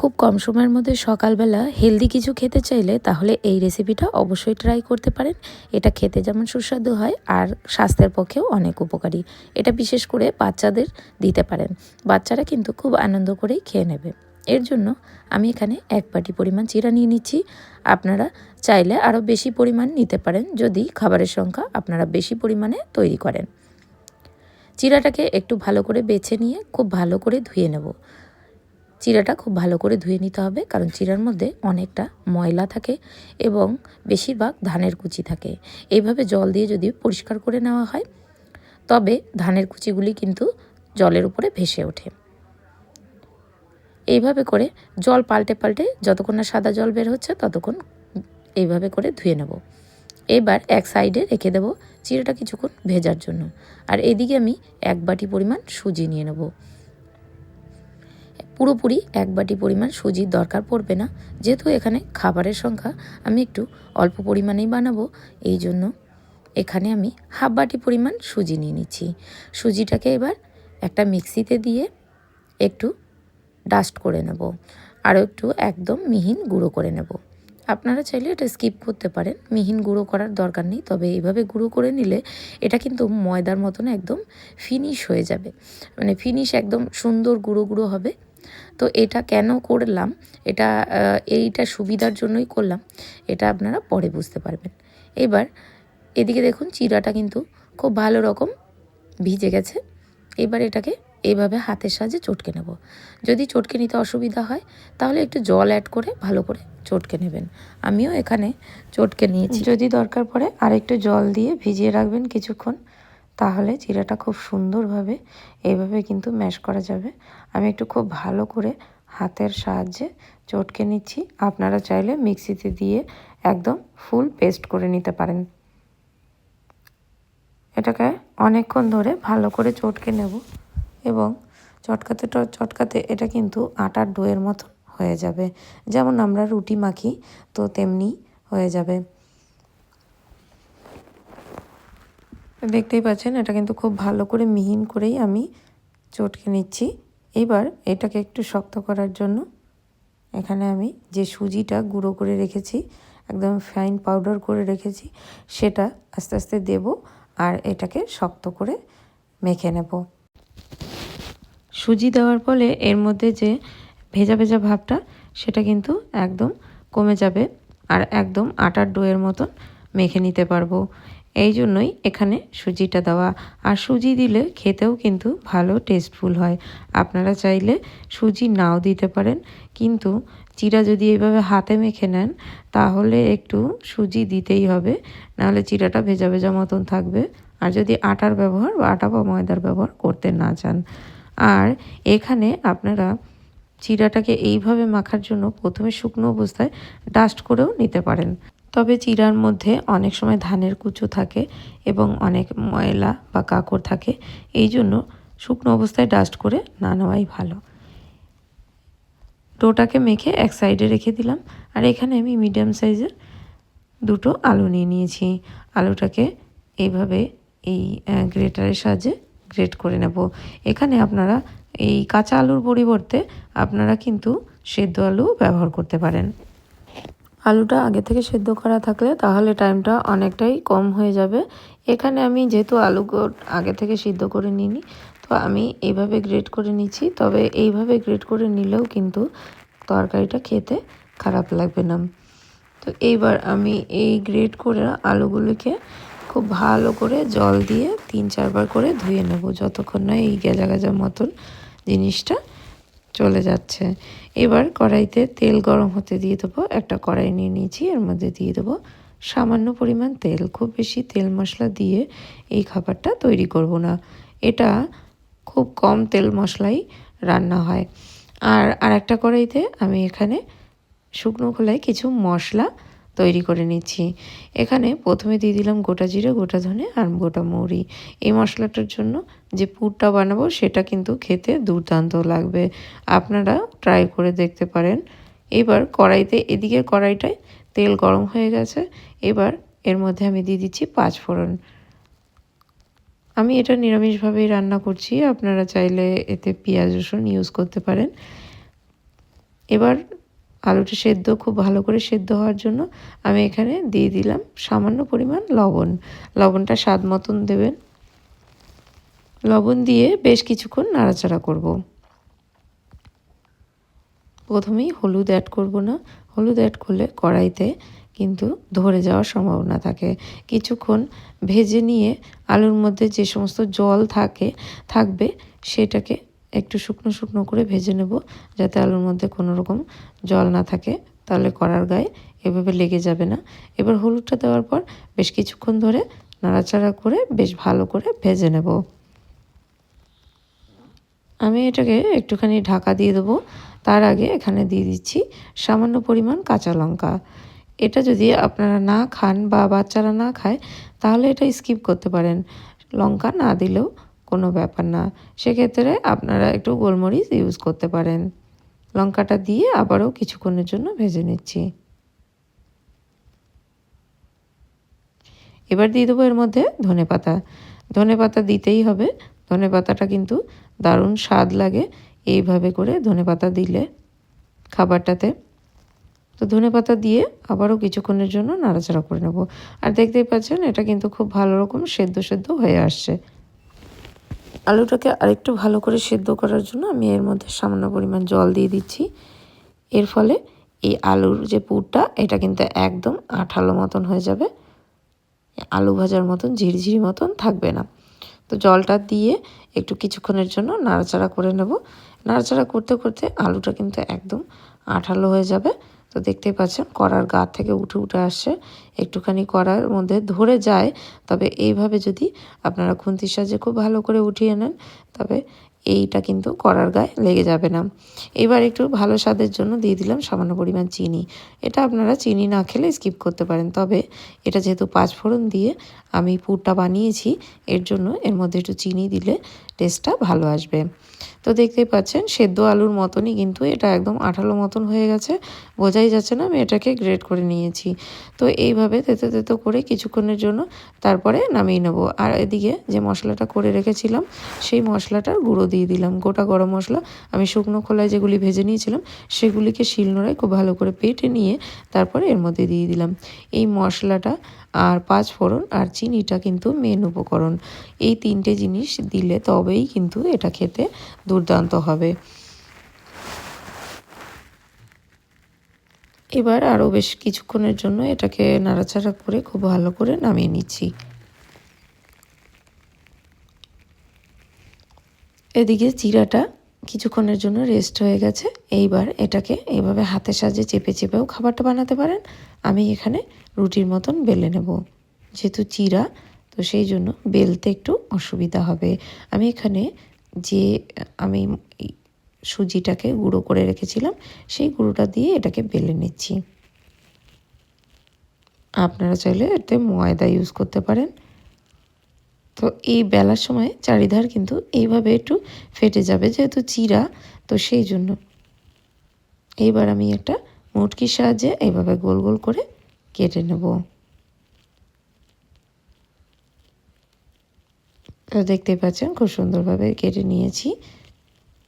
খুব কম সময়ের মধ্যে সকালবেলা হেলদি কিছু খেতে চাইলে তাহলে এই রেসিপিটা অবশ্যই ট্রাই করতে পারেন। এটা খেতে যেমন সুস্বাদু হয় আর স্বাস্থ্যের পক্ষেও অনেক উপকারী। এটা বিশেষ করে বাচ্চাদের দিতে পারেন। বাচ্চারা কিন্তু খুব আনন্দ করেই খেয়ে নেবে। এর জন্য আমি এখানে এক বাটি পরিমাণ চিরা নিয়ে নিচ্ছি। আপনারা চাইলে আরও বেশি পরিমাণ নিতে পারেন যদি খাবারের সংখ্যা আপনারা বেশি পরিমাণে তৈরি করেন। চিরাটাকে একটু ভালো করে বেছে নিয়ে খুব ভালো করে ধুয়ে নেব। চিরাটা খুব ভালো করে ধুয়ে নিতে হবে, কারণ চিরার মধ্যে অনেকটা ময়লা থাকে এবং বেশিরভাগ ধানের কুচি থাকে। এইভাবে জল দিয়ে যদি পরিষ্কার করে নেওয়া হয়, তবে ধানের কুচিগুলি কিন্তু জলের উপরে ভেসে ওঠে। এইভাবে করে জল পাল্টে পাল্টে যতক্ষণ না সাদা জল বের হচ্ছে, ততক্ষণ এইভাবে করে ধুয়ে নেব। এবার এক সাইডে রেখে দেব চিড়েটা কিছুক্ষণ ভেজার জন্য। আর এদিকে আমি এক বাটি পরিমাণ সুজি নিয়ে নেব। পুরোপুরি এক বাটি পরিমাণ সুজির দরকার পড়বে না। যেহেতু এখানে খাবারের সংখ্যা আমি একটু অল্প পরিমাণেই বানাবো, এই জন্য এখানে আমি হাফ বাটি পরিমাণ সুজি নিয়ে নিচ্ছি। সুজিটাকে এবার একটা মিক্সিতে দিয়ে একটু ডাস্ট করে নেব, আরও একটু একদম মিহিন গুঁড়ো করে নেব। আপনারা চাইলে এটা স্কিপ করতে পারেন, মিহিন গুঁড়ো করার দরকার নেই, তবে এইভাবে গুঁড়ো করে নিলে এটা কিন্তু ময়দার মতন একদম ফিনিশ হয়ে যাবে। মানে ফিনিশ একদম সুন্দর গুঁড়ো গুঁড়ো হবে। তো এটা কেন করলাম? এটা এইটা সুবিধার জন্যই করলাম। এটা আপনারা পরে বুঝতে পারবেন। এবার এদিকে দেখুন, চিরাটা কিন্তু খুব ভালো রকম ভিজে গেছে। এবার এটাকে এইভাবে হাতের সাহায্যে চটকে নেব। যদি চটকে নিতে অসুবিধা হয়, তাহলে একটু জল অ্যাড করে ভালো করে চটকে নেবেন। আমিও এখানে চটকে নিয়েছি। যদি দরকার পড়ে আর একটু জল দিয়ে ভিজিয়ে রাখবেন কিছুক্ষণ। তাহলে চিরাটা খুব সুন্দরভাবে এইভাবে কিন্তু ম্যাশ করা যাবে। আমি একটু খুব ভালো করে হাতের সাহায্যে চটকে নিচ্ছি। আপনারা চাইলে মিক্সিতে দিয়ে একদম ফুল পেস্ট করে নিতে পারেন। এটাকে অনেকক্ষণ ধরে ভালো করে চটকে নেব এবং চটকাতে চটকাতে এটা কিন্তু আটার ডোয়ের মতন হয়ে যাবে। যেমন আমরা রুটি মাখি, তো তেমনি হয়ে যাবে। দেখতেই পাচ্ছেন, এটা কিন্তু খুব ভালো করে মিহিন করেই আমি চটকে নিচ্ছি। এবার এটাকে একটু শক্ত করার জন্য এখানে আমি যে সুজিটা গুঁড়ো করে রেখেছি, একদম ফাইন পাউডার করে রেখেছি, সেটা আস্তে আস্তে দেব আর এটাকে শক্ত করে মেখে নেব। সুজি দেওয়ার ফলে এর মধ্যে যে ভেজা ভেজা ভাবটা, সেটা কিন্তু একদম কমে যাবে আর একদম আটার ডোয়ের মতন মেখে নিতে পারব। এই জন্যই এখানে সুজিটা দেওয়া। আর সুজি দিলে খেতেও কিন্তু ভালো টেস্টফুল হয়। আপনারা চাইলে সুজি নাও দিতে পারেন। কিন্তু চিরা যদি এইভাবে হাতে মেখে নেন, তাহলে একটু সুজি দিতেই হবে। নাহলে চিরাটা ভেজা ভেজা মতন থাকবে। আর যদি আটার ব্যবহার বা আটা বা ময়দার ব্যবহার করতে না চান। আর এখানে আপনারা চিরাটাকে এইভাবে মাখার জন্য প্রথমে শুকনো অবস্থায় ডাস্ট করেও নিতে পারেন। তবে চিরার মধ্যে অনেক সময় ধানের কুচো থাকে এবং অনেক ময়লা বা কাকড় থাকে। এই জন্য শুকনো অবস্থায় ডাস্ট করে না নেওয়াই ভালো। ডোটাকে মেখে এক সাইডে রেখে দিলাম। আর এখানে আমি মিডিয়াম সাইজের দুটো আলু নিয়ে নিয়েছি। আলুটাকে এইভাবে এই গ্রেটারের সাহায্যে গ্রেট করে নেব। এখানে আপনারা এই কাঁচা আলুর পরিবর্তে আপনারা কিন্তু সেদ্ধ আলু ব্যবহার করতে পারেন। আলুটা আগে থেকে সেদ্ধ করা থাকলে তাহলে টাইমটা অনেকটাই কম হয়ে যাবে। এখানে আমি যেহেতু আলু আগে থেকে সিদ্ধ করে নিইনি, তো আমি এইভাবে গ্রেট করে নিচ্ছি। তবে এইভাবে গ্রেট করে নিলেও কিন্তু তরকারিটা খেতে খারাপ লাগবে না। তো এইবার আমি এই গ্রেট করে আলুগুলিকে খুব ভালো করে জল দিয়ে তিন চারবার করে ধুয়ে নেব, যতক্ষণ না এই গেজা গেজা মতন জিনিসটা চলে যাচ্ছে। এবার কড়াইতে তেল গরম হতে দিয়ে দেবো একটা কড়াই নিয়ে নিয়েছি, এর মধ্যে দিয়ে দেবো সামান্য পরিমাণ তেল। খুব বেশি তেল মশলা দিয়ে এই খাবারটা তৈরি করব না। এটা খুব কম তেল মশলাই রান্না হয়। আর আর একটা কড়াইতে আমি এখানে শুকনো খোলায় কিছু মশলা তৈরি করে নিচ্ছি। এখানে প্রথমে দিয়ে দিলাম গোটা জিরে, গোটা ধনে আর গোটা মৌরি। এই মশলাটার জন্য যে পুরটা বানাবো সেটা কিন্তু খেতে দুর্দান্ত লাগবে। আপনারা ট্রাই করে দেখতে পারেন। এবার কড়াইতে এদিকের কড়াইটায় তেল গরম হয়ে গেছে। এবার এর মধ্যে আমি দিয়ে দিচ্ছি পাঁচ ফোড়ন। আমি এটা নিরামিষভাবেই রান্না করছি। আপনারা চাইলে এতে পেঁয়াজ, রসুন ইউজ করতে পারেন। এবার আলুটা সেদ্ধ, খুব ভালো করে সেদ্ধ হওয়ার জন্য আমি এখানে দিয়ে দিলাম সামান্য পরিমাণ লবণ। লবণটা স্বাদ মতন দেবেন। লবণ দিয়ে বেশ কিছুক্ষণ নাড়াচাড়া করব। প্রথমেই হলুদ অ্যাড করব না। হলুদ অ্যাড করলে কড়াইতে কিন্তু ধরে যাওয়ার সম্ভাবনা থাকে। কিছুক্ষণ ভেজে নিয়ে আলুর মধ্যে যে সমস্ত জল থাকে, থাকবে সেটাকে একটু শুকনো শুকনো করে ভেজে নেব যাতে আলুর মধ্যে কোনো রকম জল না থাকে। তাহলে কড়ার গায়ে এভাবে লেগে যাবে না। এবার হলুদটা দেওয়ার পর বেশ কিছুক্ষণ ধরে নাড়াচাড়া করে বেশ ভালো করে ভেজে নেব। আমি এটাকে একটুখানি ঢাকা দিয়ে দেবো। তার আগে এখানে দিয়ে দিচ্ছি সামান্য পরিমাণ কাঁচা লঙ্কা। এটা যদি আপনারা না খান বা বাচ্চারা না খায়, তাহলে এটা স্কিপ করতে পারেন। লঙ্কা না দিলেও কোনো ব্যাপার না। সেক্ষেত্রে আপনারা একটু গোলমরিচ ইউজ করতে পারেন। লঙ্কাটা দিয়ে আবারও কিছুক্ষণের জন্য ভেজে নিচ্ছি। এবার দিয়ে দেবো এর মধ্যে ধনে পাতা। ধনে পাতা দিতেই হবে। ধনে পাতাটা কিন্তু দারুণ স্বাদ লাগে এইভাবে করে ধনে পাতা দিলে খাবারটাতে। তো ধনে পাতা দিয়ে আবারও কিছুক্ষণের জন্য নাড়াচাড়া করে নেব। আর দেখতেই পাচ্ছেন, এটা কিন্তু খুব ভালো রকম সেদ্ধ সেদ্ধ হয়ে আসছে। আলুটাকে আরেকটু ভালো করে সেদ্ধ করার জন্য আমি এর মধ্যে সামান্য পরিমাণ জল দিয়ে দিচ্ছি। এর ফলে এই আলুর যে পুরটা, এটা কিন্তু একদম আঠালো মতন হয়ে যাবে। আলু ভাজার মতন, ঝিরিঝিরি মতন থাকবে না। তো জলটা দিয়ে একটু কিছুক্ষণের জন্য নাড়াচাড়া করে নেব। নাড়াচাড়া করতে করতে আলুটা কিন্তু একদম আঠালো হয়ে যাবে। তো দেখতেই পাচ্ছেন কড়ার গা থেকে উঠে উঠে আসে একটুখানি কড়ার মধ্যে ধরে যায়। তবে এইভাবে যদি আপনারা খুন্তির সাজে খুব ভালো করে উঠিয়ে নেন, তবে এইটা কিন্তু করার গায়ে লেগে যাবে না। এবার একটু ভালো স্বাদের জন্য দিয়ে দিলাম সামান্য পরিমাণ চিনি। এটা আপনারা চিনি না খেলে স্কিপ করতে পারেন। তবে এটা যেহেতু পাঁচ ফোড়ন দিয়ে আমি পুরটা বানিয়েছি, এর জন্য এর মধ্যে একটু চিনি দিলে টেস্টটা ভালো আসবে। তো দেখতেই পাচ্ছেন, সেদ্ধ আলুর মতনই কিন্তু এটা একদম আঠালো মতন হয়ে গেছে। বোঝাই যাচ্ছে না, আমি এটাকে গ্রেড করে নিয়েছি। তো এইভাবে তেতো তেতো করে কিছুক্ষণের জন্য তারপরে নামিয়ে নেব। আর এদিকে যে মশলাটা করে রেখেছিলাম, সেই মশলাটার গুঁড়ো দিয়ে দিলাম। গোটা গরম মশলা আমি শুকনো খোলায় যেগুলি ভেজে নিয়েছিলাম, সেগুলিকে শিলনোড়ায় খুব ভালো করে পেটে নিয়ে তারপরে এর মধ্যে দিয়ে দিলাম। এই মশলাটা আর পাঁচ ফোড়ন আর চিনিটা কিন্তু মেন উপকরণ। এই তিনটে জিনিস দিলে তবেই কিন্তু এটা খেতে দুর্দান্ত হবে। এবার আরও বেশ কিছুক্ষণের জন্য এটাকে নাড়াচাড়া করে খুব ভালো করে নামিয়ে নিচ্ছি। এদিকে চিরাটা কিছুক্ষণের জন্য রেস্ট হয়ে গেছে। এইবার এটাকে এইভাবে হাতের সাজে চেপে চেপেও খাবারটা বানাতে পারেন। আমি এখানে রুটির মতন বেলে নেব। যেহেতু চিরা, তো সেই জন্য বেলতে একটু অসুবিধা হবে। আমি এখানে যে আমি সুজিটাকে গুঁড়ো করে রেখেছিলাম, সেই গুঁড়োটা দিয়ে এটাকে বেলে নিচ্ছি। আপনারা চাইলে এতে ময়দা ইউজ করতে পারেন। তো এই বেলার সময় চারিধার কিন্তু এইভাবে একটু ফেটে যাবে, যেহেতু চিরা, তো সেই জন্য। এইবার আমি একটা মুটকির সাহায্যে এইভাবে গোল গোল করে কেটে নেব। তো দেখতে পাচ্ছেন খুব সুন্দরভাবে কেটে নিয়েছি।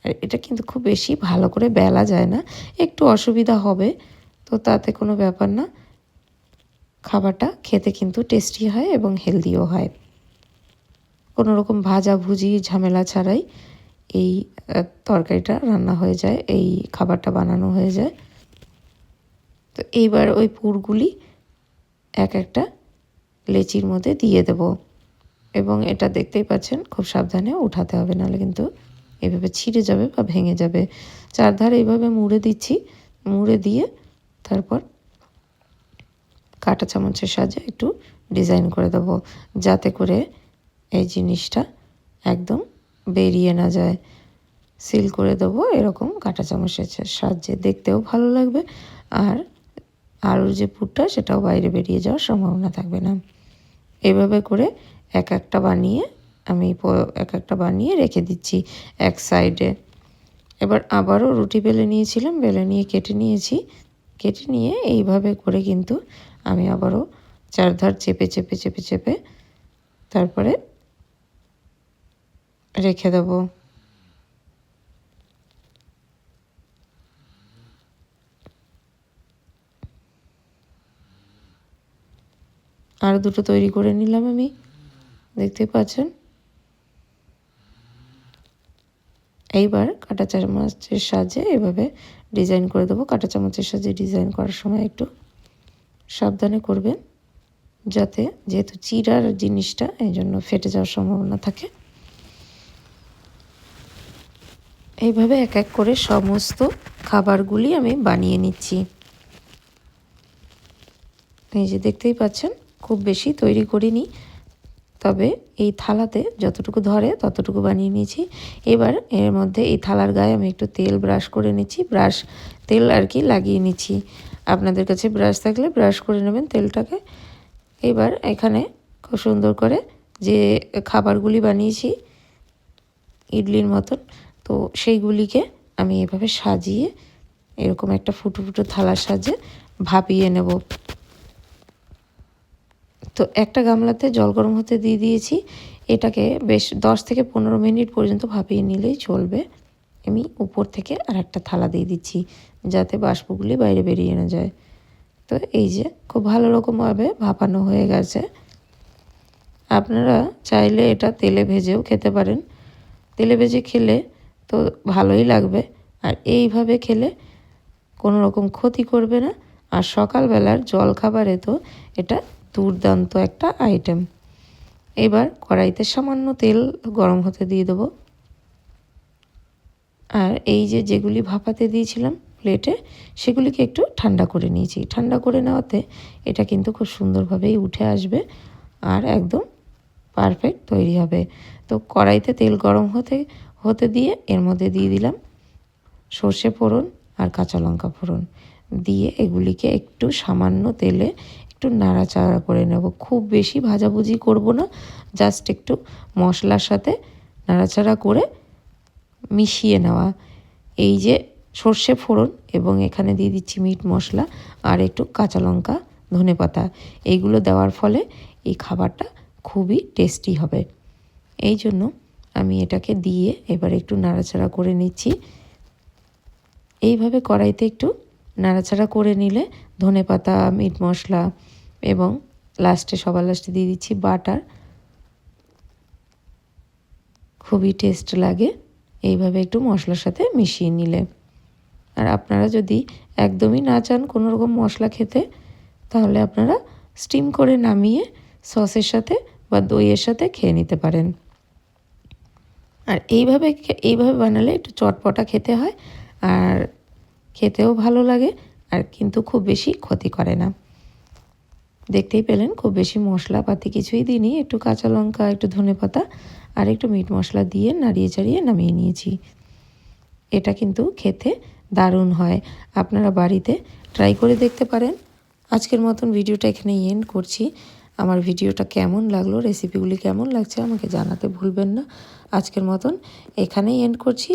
আর এটা কিন্তু খুব বেশি ভালো করে বেলা যায় না, একটু অসুবিধা হবে, তো তাতে কোনো ব্যাপার না। খাবারটা খেতে কিন্তু টেস্টি হয় এবং হেলদিও হয়। কোনো রকম ভাজা ভুজি, ঝামেলা ছাড়াই এই তরকারিটা রান্না হয়ে যায়, এই খাবারটা বানানো হয়ে যায়। তো এইবার ওই পুরগুলি এক একটা লেচির মধ্যে দিয়ে দেব। এবং এটা দেখতেই পাচ্ছেন, খুব সাবধানে উঠাতে হবে, নাহলে কিন্তু এভাবে ছিঁড়ে যাবে বা ভেঙে যাবে। চারধারে এইভাবে মুড়ে দিচ্ছি, মুড়ে দিয়ে তারপর কাটা চামচের সাহায্যে একটু ডিজাইন করে দেবো, যাতে করে এই জিনিসটা একদম বেরিয়ে না যায়। সিল করে দেবো, এরকম কাঁটা চামচের সাহায্যে। দেখতেও ভালো লাগবে আর আলুর যে পুরটা, সেটাও বাইরে বেরিয়ে যাওয়ার সম্ভাবনা থাকবে না। এভাবে করে এক একটা বানিয়ে আমি এক একটা বানিয়ে রেখে দিচ্ছি এক সাইডে। এবার আবারও রুটি বেলে নিয়েছিলাম, বেলে নিয়ে কেটে নিয়েছি। কেটে নিয়ে এইভাবে করে কিন্তু আমি আবারও চারধার চেপে চেপে চেপে চেপে, তারপরে রেখে দেব। আর দুটো তৈরি করে নিলাম আমি। দেখতে পাচ্ছেন? এইবার কাঁটা চামচের সাহায্যে এভাবে ডিজাইন করে দেবো। কাঁটা চামচের সাহায্যে ডিজাইন করার সময় একটু সাবধানে করবেন, যাতে যেহেতু চিরার জিনিসটা, এই জন্য ফেটে যাওয়ার সম্ভাবনা থাকে। এইভাবে এক এক করে সমস্ত খাবারগুলি আমি বানিয়ে নিচ্ছি। এই যে দেখতেই পাচ্ছেন, খুব বেশি তৈরি করিনি, তবে এই থালাতে যতটুকু ধরে ততটুকু বানিয়ে নিয়েছি। এবার এর মধ্যে এই থালার গায়ে আমি একটু তেল ব্রাশ করে নিচ্ছি, ব্রাশ তেল আর কি লাগিয়ে নিচ্ছি। আপনাদের কাছে ব্রাশ থাকলে ব্রাশ করে নেবেন তেলটাকে। এবার এখানে খুব সুন্দর করে যে খাবারগুলি বানিয়েছি, ইডলির মতন তো সেইগুলিকে আমি এভাবে সাজিয়ে এরকম একটা ফুটো ফুটো থালার সাহায্যে ভাপিয়ে নেব। তো একটা গামলাতে জল গরম হতে দিয়ে দিয়েছি। এটাকে বেশ দশ থেকে পনেরো মিনিট পর্যন্ত ভাপিয়ে নিলেই চলবে। আমি উপর থেকে আর একটা থালা দিয়ে দিচ্ছি যাতে বাষ্পগুলি বাইরে বেরিয়ে না যায়। তো এই যে খুব ভালো রকমভাবে ভাপানো হয়ে গেছে। আপনারা চাইলে এটা তেলে ভেজেও খেতে পারেন। তেলে ভেজে খেলে তো ভালোই লাগবে। আর এইভাবে খেলে কোনো রকম ক্ষতি করবে না। আর সকালবেলার জল খাবারে তো এটা দুর্দান্ত একটা আইটেম এবার কড়াইতে সামান্য তেল গরম হতে দিয়ে দেবো। আর এই যে যেগুলি ভাপাতে দিয়েছিলাম প্লেটে সেগুলিকে একটু ঠান্ডা করে নিয়েছি। ঠান্ডা করে নেওয়াতে এটা কিন্তু খুব সুন্দরভাবেই উঠে আসবে আর একদম পারফেক্ট তৈরি হবে। তো কড়াইতে তেল গরম হতে হতে দিয়ে এর মধ্যে দিয়ে দিলাম সর্ষে ফোড়ন আর কাঁচা লঙ্কা ফোড়ন। দিয়ে এগুলিকে একটু সামান্য তেলে একটু নাড়াচাড়া করে নেব। খুব বেশি ভাজাভুজি করব না জাস্ট একটু মশলার সাথে নাড়াচাড়া করে মিশিয়ে নেওয়া। এই যে সর্ষে ফোড়ন এবং এখানে দিয়ে দিচ্ছি মিট মশলা আর একটু কাঁচা লঙ্কা, ধনে পাতা, এইগুলো দেওয়ার ফলে এই খাবারটা খুবই টেস্টি হবে। এই জন্য আমি এটাকে দিয়ে এবার একটু নাড়াচাড়া করে নিচ্ছি। এইভাবে কড়াইতে একটু নাড়াচাড়া করে নিলে ধনে পাতা, মিট মশলা এবং লাস্টে সবার লাস্টে দিয়ে দিচ্ছি বাটার। খুবই টেস্ট লাগে এইভাবে একটু মশলার সাথে মিশিয়ে নিলে। আর আপনারা যদি একদমই না চান কোনো রকম মশলা খেতে, তাহলে আপনারা স্টিম করে নামিয়ে সসের সাথে বা দইয়ের সাথে খেয়ে নিতে পারেন। আর এইভাবে এইভাবে বানালে একটু চটপটা খেতে হয় আর খেতেও ভালো লাগে আর কিন্তু খুব বেশি ক্ষতি করে না। দেখতেই পেলেন খুব বেশি মশলাপাতি কিছুই দিইনি, একটু কাঁচা লঙ্কা, একটু ধনে পাতা আর একটু মিট মশলা দিয়ে নাড়িয়ে চাড়িয়ে নামিয়ে নিয়েছি। এটা কিন্তু খেতে দারুণ হয়। আপনারা বাড়িতে ট্রাই করে দেখতে পারেন। আজকের মতন ভিডিওটা এখানে এন্ড করছি। আমার ভিডিওটা কেমন লাগল রেসিপিগুলি কেমন লাগছে আমাকে জানাতে ভুলবেন না। আজকের মতন এখানেই এন্ড করছি।